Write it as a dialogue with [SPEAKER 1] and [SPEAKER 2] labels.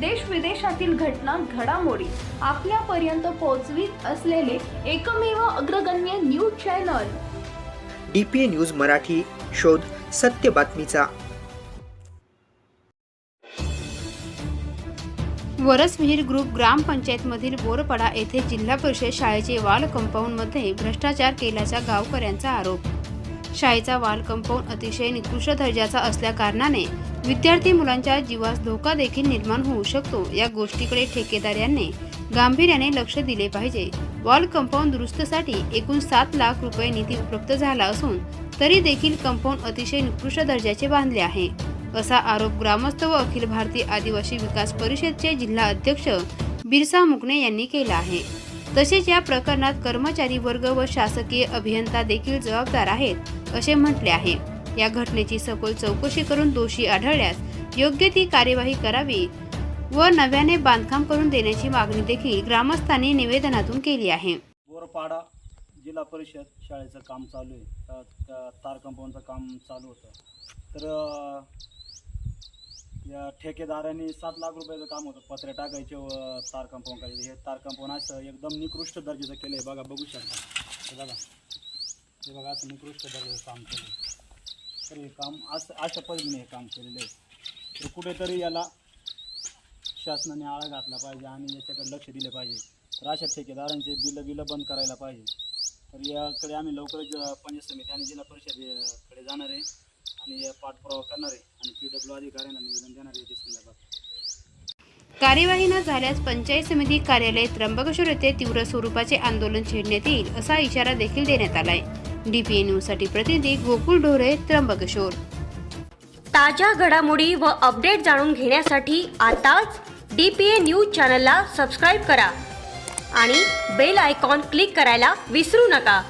[SPEAKER 1] देश विदेशातील घटना घडामोडी आपल्यापर्यंत पोहोचवीत असलेले एकमेव अग्रगण्य news channel.
[SPEAKER 2] D P A news Marathi शोध सत्य बातमीचा.
[SPEAKER 3] वरसविहीर ग्रुप ग्रामपंचायतमधील बोरपडा येथे जिल्हा परिषद शाळेचे वाल कंपाऊंडमध्ये भ्रष्टाचार केल्याचा गावकऱ्यांचा आरोप. शाळेचा वाल कंपाऊंड अतिशय निकृष्ट दर्जाचा असल्याकारणाने विद्यार्थी मुलांच्या जीवास धोका देखील निर्माण होऊ शकतो. या गोष्टीकडे ठेकेदार यांनी गांभीर्याने लक्ष दिले पाहिजे. वॉल कंपाऊंड दुरुस्तीसाठी एकूण सात लाख रुपये निधी उपलब्ध झाला असून तरी देखील कंपाऊंड अतिशय निकृष्ट दर्जाचे बांधले आहे. असा आरोप ग्रामस्थ व अखिल भारतीय आदिवासी विकास परिषदचे जिल्हा अध्यक्ष बिरसा मुकणे यांनी केला आहे. तसेच या प्रकरणात कर्मचारी वर्ग व शासकीय अभियंता देखील जबाबदार आहेत. असे म्हटले आहे. या घटनेची सखोल चौकशी करून दोषी आढळल्यास योग्य ती कार्यवाही करावी व नव्याने बांधकाम करून देण्याची मागणी देखील ग्रामस्थांनी निवेदनातून केली आहे.
[SPEAKER 4] बोरपाडा जिल्हा परिषद शाळेचं काम चालू आहे. तार कंपाऊंडचं काम चालू होतं. तर या ठेकेदारांनी सात लाख रुपयाचं काम होतं. पत्रे टाकायचे व तार कंपाऊंड करायचे. हे तार कंपाऊंड असं एकदम निकृष्ट दर्जाचं केलं आहे बघा बघू शकता. बघा. हे बघा असं निकृष्ट दर्जाचं काम केलं तर हे काम असं अशा पद्धतीने हे काम केलेलं आहे. तर कुठेतरी याला शासनाने आळा घातला पाहिजे आणि याच्याकडे लक्ष दिलं पाहिजे. तर अशा ठेकेदारांचे बिलं बिलं बंद करायला पाहिजे. तर याकडे आम्ही लवकरच पंच पंचायत समिती आणि जिल्हा परिषदेकडे जाणार आहे आणि पाठपुरावा करणार आहे आणि पी डब्ल्यू अधिकाऱ्यांना निवेदन देणार आहे याच्या संदर्भात.
[SPEAKER 3] कार्यवाही न झाल्यास पंचायत समिती कार्यालय त्र्यंबकेश्वर येथे तीव्र स्वरूपाचे आंदोलन छेडण्यात येईल असा इशारा देखील देण्यात आला आहे डीपीए न्यूजसाठी प्रतिनिधी गोकुळ ढोरे त्र्यंबकेश्वर.
[SPEAKER 5] ताज्या घडामोडी व अपडेट जाणून घेण्यासाठी आताच डी पी ए न्यूज चॅनलला सबस्क्राईब करा आणि बेल आयकॉन क्लिक करायला विसरू नका.